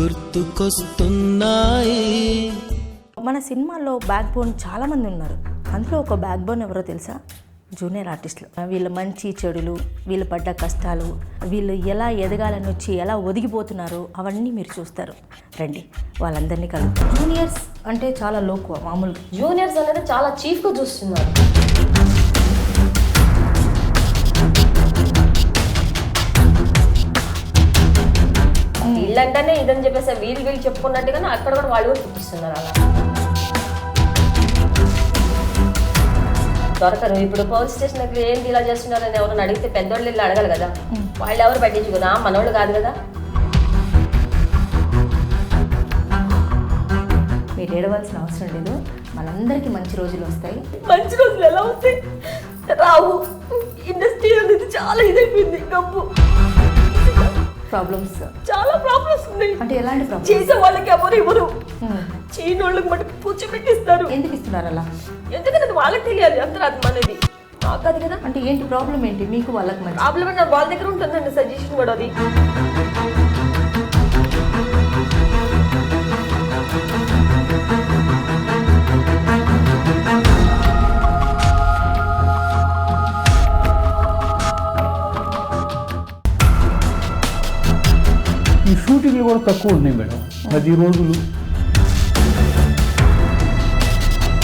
గుర్తుకొస్తున్నాయి. మన సినిమాలో బ్యాక్ బోన్ చాలామంది ఉన్నారు. అందులో ఒక బ్యాక్ బోన్ ఎవరో తెలుసా? జూనియర్ ఆర్టిస్టులు వీళ్ళ మంచి చెడులు వీళ్ళు పడ్డ కష్టాలు వీళ్ళు ఎలా ఎదగాలని వచ్చి ఎలా ఒదిగిపోతున్నారు అవన్నీ మీరు చూస్తారు. రండి వాళ్ళందరినీ కలుగుతారు జూనియర్స్ అంటే చాలా లోకువ మామూలుగా. జూనియర్స్ అనేది చాలా చీఫ్గా చూస్తున్నారు. వీళ్ళంటేనే ఇదని చెప్పేసి వీళ్ళు వీళ్ళు చెప్పుకున్నట్టుగానే అక్కడ కూడా వాళ్ళు కూడా చూపిస్తున్నారు అలా. దొరకరు. ఇప్పుడు పోలీస్ స్టేషన్ దగ్గర ఏంటి ఇలా చేస్తున్నారని ఎవరైనా అడిగితే పెద్దోళ్ళు వెళ్ళి అడగాలి కదా. వాళ్ళు ఎవరు పట్టించుకున్నా మనోళ్ళు కాదు కదా. మీరు ఏడవలసిన అవసరం లేదు. మనందరికీ మంచి రోజులు వస్తాయి. మంచి రోజులు ఎలా వస్తాయి? రావు ఇండస్ట్రీ అనేది చాలా ఇదైపోయింది గబ్బు ప్రాబ్లమ్స్ చాలా ప్రాబ్లమ్స్ ఉన్నాయి. అంటే ఎలాంటి ప్రాబ్లమ్స్ చేసే వాళ్ళకి ఎవరు ఇవ్వరు. చీనోళ్ళకి మటుకు కూర్చోబెట్టిస్తారు. ఎందుకు ఇస్తున్నారు అలా? ఎందుకంటే వాళ్ళకి తెలియాలి అంతరాత్మ అనేది. నాకు అది కదా. అంటే ఏంటి ప్రాబ్లం ఏంటి? మీకు వాళ్ళకి ప్రాబ్లం వాళ్ళ దగ్గర ఉంటుందండి సజెషన్ కూడా అది. ఈ షూటింగ్లు కూడా తక్కువ ఉన్నాయి మేడం. పది రోజులు.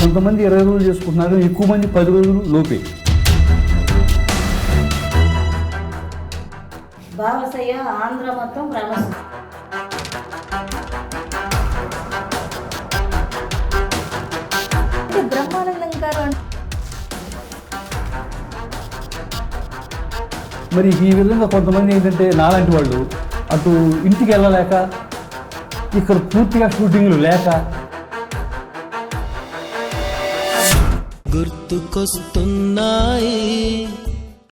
కొంతమంది ఇరవై రోజులు చేసుకుంటున్నారు ఎక్కువ మంది పది రోజులు లోపే. ఆంధ్ర మొత్తం బ్రహ్మానందం గారు అంటే మరి ఈ విధంగా కొంతమంది ఏంటంటే నాలాంటి వాళ్ళు అటు ఇంటికి వెళ్ళలేక ఇక్కడ పూర్తిగా షూటింగ్లు లేక. గుర్తుకొస్తున్నాయి.